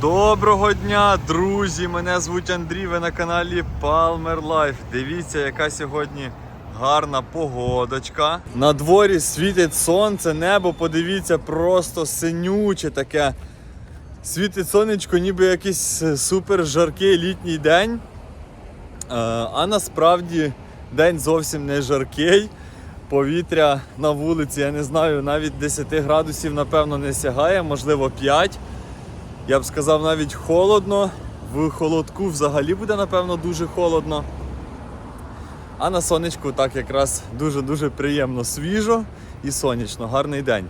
Доброго дня, друзі! Мене звуть Андрій, ви на каналі Palmer Life. Дивіться, яка сьогодні гарна погодочка. На дворі світить сонце, небо, подивіться, просто синюче таке. Світить сонечко, ніби якийсь супер жаркий літній день. Е, А насправді день зовсім не жаркий. Повітря на вулиці, я не знаю, навіть 10 градусів, напевно, не сягає, можливо, 5. Я б сказав, навіть холодно. В холодку взагалі буде, напевно, дуже холодно. А на сонечку так якраз дуже-дуже приємно свіжо і сонячно, гарний день.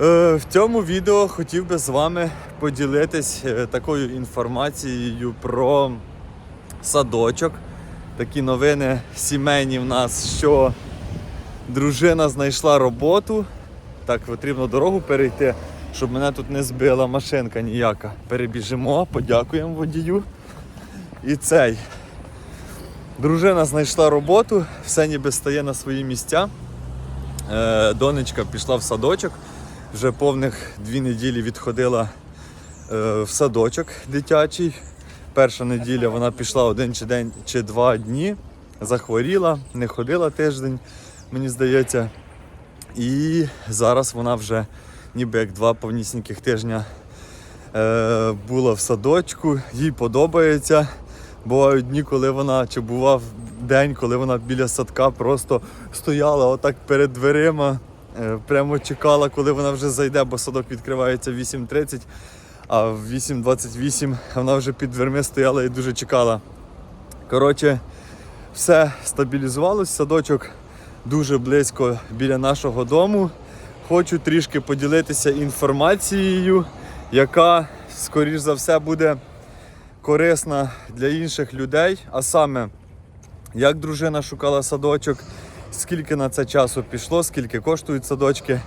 Е, в цьому відео хотів би з вами поділитись е, такою інформацією про садочок. Такі новини сімейні в нас, що дружина знайшла роботу. Так, потрібно дорогу перейти, щоб мене тут не збила машинка ніяка. Перебіжимо, подякуємо водію. І цей. Дружина знайшла роботу, все ніби стає на свої місця. Е, донечка пішла в садочок, вже повних дві неділі відходила е, в садочок дитячий. Перша неділя вона пішла один чи день чи два дні, захворіла, не ходила тиждень, мені здається. І зараз вона вже ніби як два повнісіньких тижня е, була в садочку, їй подобається. Бувають дні, коли вона, чи бував день, коли вона біля садка просто стояла отак перед дверима, е, прямо чекала, коли вона вже зайде, бо садок відкривається в 8.30, а в 8.28 вона вже під дверми стояла і дуже чекала. Коротше, все стабілізувалось, садочок дуже близько біля нашого дому. Хочу трішки поділитися інформацією, яка, скоріш за все, буде корисна для інших людей. А саме, як дружина шукала садочок, скільки на це часу пішло, скільки коштують садочки,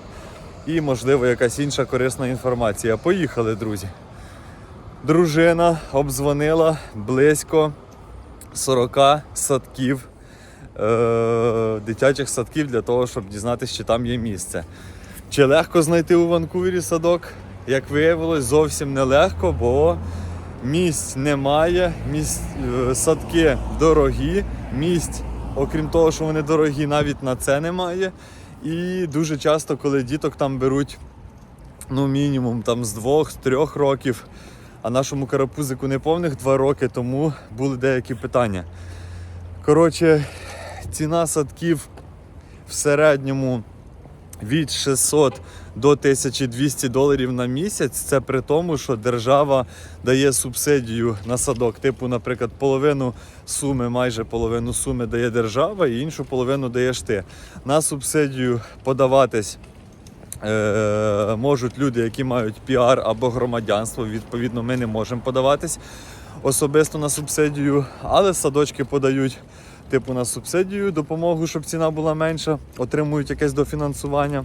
і, можливо, якась інша корисна інформація. Поїхали, друзі. Дружина обдзвонила близько 40 садків е, дитячих садків для того, щоб дізнатися, чи там є місце. Чи легко знайти у Ванкувері садок? Як виявилось, зовсім нелегко, бо місць немає, місць, е, садки дорогі, місць, окрім того, що вони дорогі, навіть на це немає. І дуже часто, коли діток там беруть ну, мінімум там, з двох, з трьох років, а нашому карапузику не повних два роки, тому були деякі питання. Коротше, ціна садків в середньому від 600 до 1200 доларів на місяць. Це при тому, що держава дає субсидію на садок. Типу, наприклад, половину суми, майже половину суми дає держава, і іншу половину даєш ти. На субсидію подаватись. е, Можуть люди, які мають піар або громадянство. Відповідно, ми не можемо подаватись особисто на субсидію, але садочки подають типу на субсидію, допомогу, щоб ціна була менша, отримують якесь дофінансування,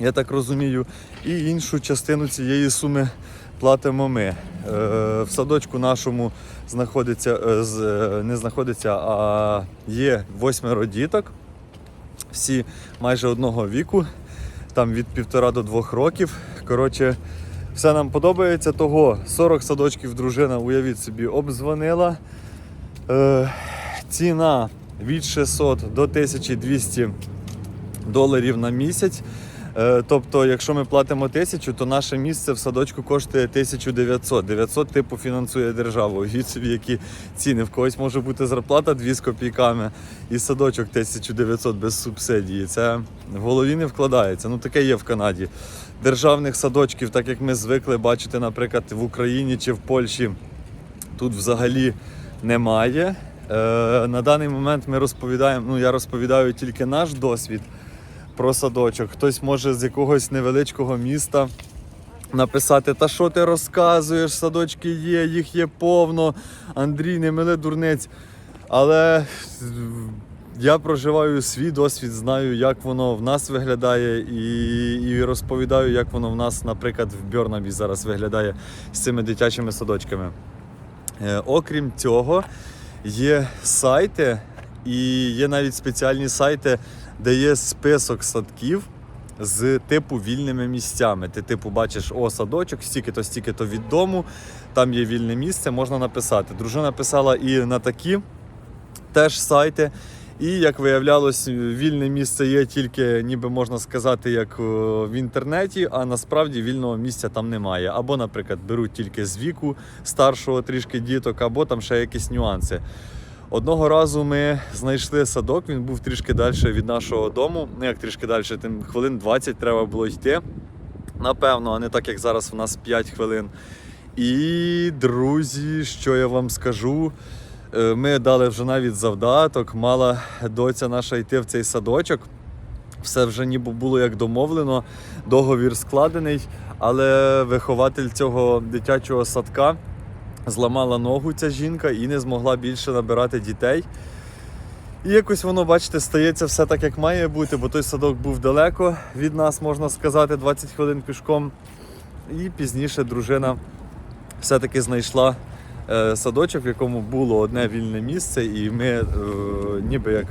я так розумію. І іншу частину цієї суми платимо ми. Е, в садочку нашому знаходиться, е, е, не знаходиться, а є восьмеро діток, всі майже одного віку, там від півтора до двох років. Коротше, все нам подобається. Того 40 садочків дружина, уявіть собі, обдзвонила. Ціна від 600 до 1200 доларів на місяць. Е, Тобто, якщо ми платимо 1000, то наше місце в садочку коштує 1900. 900 типу фінансує держава. Уявіть собі, які ціни. В когось може бути зарплата 2 з копійками і садочок 1900 без субсидії. Це в голові не вкладається. Ну таке є в Канаді. Державних садочків, так як ми звикли бачити, наприклад, в Україні чи в Польщі, тут взагалі немає. Е, на даний момент ми розповідаємо, ну я розповідаю тільки наш досвід про садочок. Хтось може з якогось невеличкого міста написати, та що ти розказуєш, садочки є, їх є повно, Андрій, не миле дурниць. Але я проживаю свій досвід, знаю, як воно в нас виглядає, і, і розповідаю, як воно в нас, наприклад, в Бьорнабі зараз виглядає з цими дитячими садочками. Е, Окрім цього, є сайти, і є навіть спеціальні сайти, де є список садків, з типу вільними місцями. Ти, типу, бачиш, о, садочок, стільки-то, стільки-то від дому, там є вільне місце, можна написати. Дружина писала і на такі теж сайти. І як виявлялось, вільне місце є тільки, ніби можна сказати, як в інтернеті, а насправді вільного місця там немає. Або, наприклад, беруть тільки з віку старшого трішки діток, або там ще якісь нюанси. Одного разу ми знайшли садок, він був трішки далі від нашого дому. Ну як трішки далі, тим хвилин 20 треба було йти. Напевно, а не так як зараз у нас 5 хвилин. І, друзі, що я вам скажу? Е, Ми дали вже навіть завдаток, мала доця наша йти в цей садочок. Все вже ніби було як домовлено, договір складений, але вихователь цього дитячого садка зламала ногу ця жінка і не змогла більше набирати дітей. І якось воно, бачите, стається все так, як має бути, бо той садок був далеко від нас, можна сказати, 20 хвилин пішком. І пізніше дружина все-таки знайшла садочок, в якому було одне вільне місце, і ми е, ніби як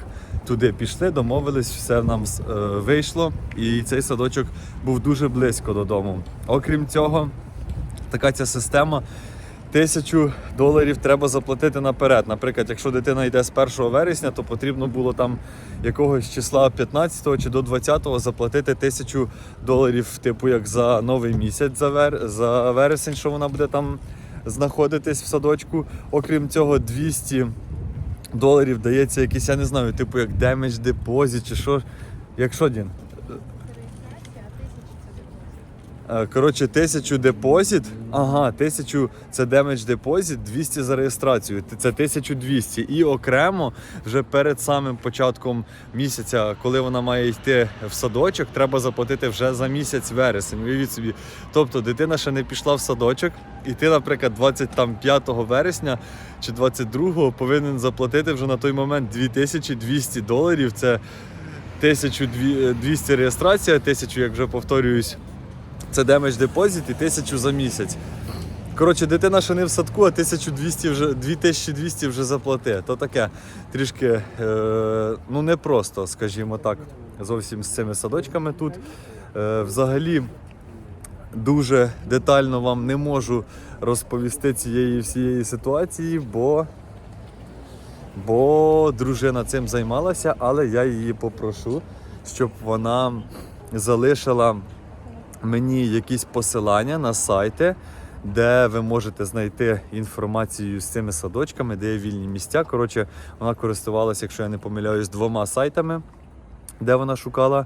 туди пішли, домовились, все нам е, вийшло. І цей садочок був дуже близько додому. Окрім цього, така ця система. Тисячу доларів треба заплатити наперед. Наприклад, якщо дитина йде з 1 вересня, то потрібно було там якогось числа 15 чи до 20 заплатити тисячу доларів, типу як за новий місяць, за, вер... за вересень, що вона буде там знаходитись в садочку. Окрім цього, 200 доларів дається якийсь, я не знаю, типу як damage deposit чи що. Якщо Дін? Е, Коротше, тисячу депозит. Ага, тисячу це демедж депозит, 200 за реєстрацію. Це 1200. І окремо вже перед самим початком місяця, коли вона має йти в садочок, треба заплатити вже за місяць вересень. Уявіть собі. Тобто дитина ще не пішла в садочок, і ти, наприклад, 25 вересня чи 22 повинен заплатити вже на той момент 2200 доларів. Це 1200 реєстрація, 1000, як вже повторююсь. Це демедж депозит і 1000 за місяць. Коротше, дитина ще не в садку, а 1200 вже, 2200 вже заплати. То таке трішки е, ну непросто, скажімо так, зовсім з цими садочками тут. Е, взагалі дуже детально вам не можу розповісти цієї всієї ситуації, бо, бо дружина цим займалася, але я її попрошу, щоб вона залишила мені якісь посилання на сайти, де ви можете знайти інформацію з цими садочками, де є вільні місця. Коротше, вона користувалася, якщо я не помиляюсь, двома сайтами, де вона шукала.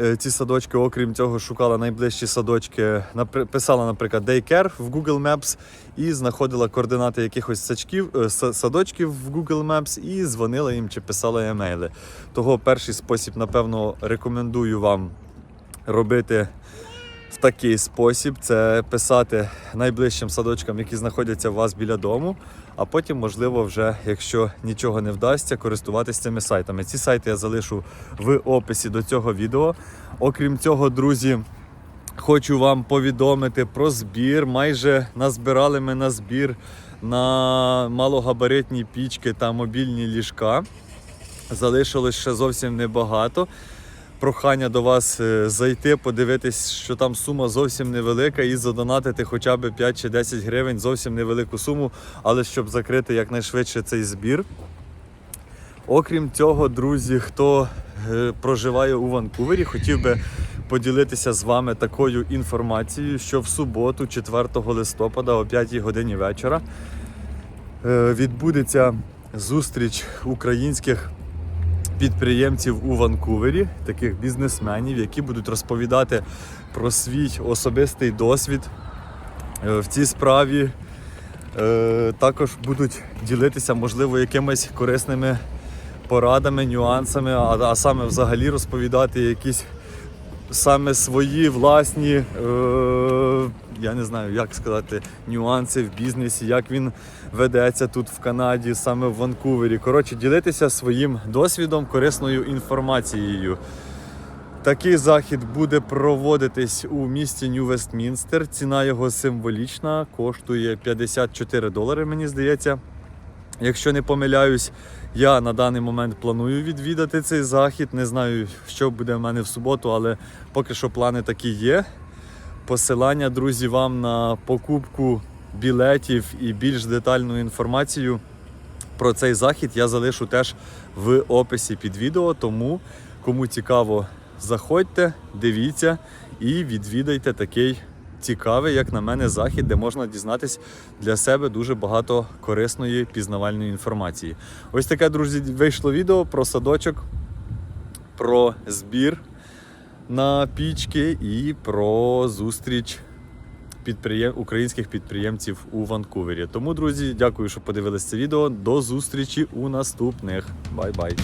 е, Ці садочки, окрім цього, шукала найближчі садочки, писала, наприклад, Daycare в Google Maps і знаходила координати якихось сачків, е, садочків в Google Maps і дзвонила їм чи писала емейли. Того перший спосіб, напевно, рекомендую вам робити в такий спосіб: це писати найближчим садочкам, які знаходяться у вас біля дому. А потім, можливо, вже, якщо нічого не вдасться, користуватися цими сайтами. Ці сайти я залишу в описі до цього відео. Окрім цього, друзі, хочу вам повідомити про збір. Майже назбирали ми на збір на малогабаритні пічки та мобільні ліжка. Залишилось ще зовсім небагато прохання до вас е, зайти, подивитись, що там сума зовсім невелика, і задонатити хоча б 5 чи 10 гривень, зовсім невелику суму, але щоб закрити якнайшвидше цей збір. Окрім цього, друзі, хто е, проживає у Ванкувері, хотів би поділитися з вами такою інформацією, що в суботу, 4 листопада о 5 годині вечора, е, відбудеться зустріч українських підприємців у Ванкувері, таких бізнесменів, які будуть розповідати про свій особистий досвід е, в цій справі. Е, Також будуть ділитися, можливо, якимись корисними порадами, нюансами, а, саме взагалі розповідати якісь саме свої власні, е, я не знаю, як сказати, нюанси в бізнесі, як він ведеться тут в Канаді, саме в Ванкувері. Коротше, ділитися своїм досвідом, корисною інформацією. Такий захід буде проводитись у місті Нью-Вестмінстер. Ціна його символічна, коштує 54 долари, мені здається. Якщо не помиляюсь, я на даний момент планую відвідати цей захід. Не знаю, що буде в мене в суботу, але поки що плани такі є. Посилання, друзі, вам на покупку білетів і більш детальну інформацію про цей захід я залишу теж в описі під відео. Тому кому цікаво, заходьте, дивіться і відвідайте такий цікавий, як на мене, захід, де можна дізнатись для себе дуже багато корисної пізнавальної інформації. Ось таке, друзі, вийшло відео про садочок, про збір на пічки і про зустріч підприєм... українських підприємців у Ванкувері. Тому, друзі, дякую, що подивилися це відео. До зустрічі у наступних. Бай-бай.